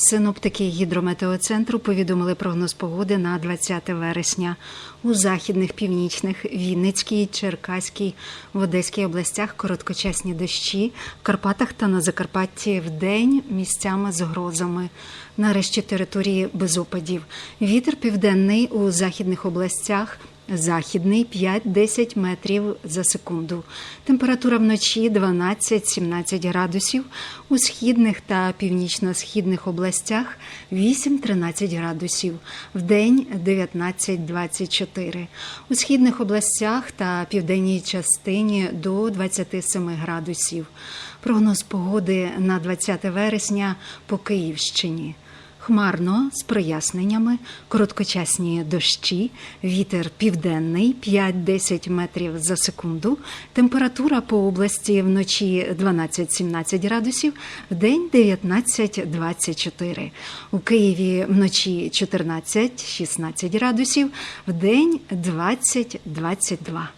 Синоптики гідрометеоцентру повідомили прогноз погоди на 20 вересня. У західних, північних, Вінницькій, Черкаській, в Одеській областях короткочасні дощі, в Карпатах та на Закарпатті вдень місцями з грозами. Нарешті території без опадів. Вітер південний у західних областях Західний 5-10 метрів за секунду. Температура вночі 12-17 градусів. У східних та північно-східних областях 8-13 градусів. Вдень 19-24. У східних областях та південній частині до 27 градусів. Прогноз погоди на 20 вересня по Київщині. Хмарно з проясненнями, короткочасні дощі, вітер південний 5-10 метрів за секунду, температура по області вночі 12-17 градусів, вдень 19-24. У Києві вночі 14-16 градусів, вдень 20-22.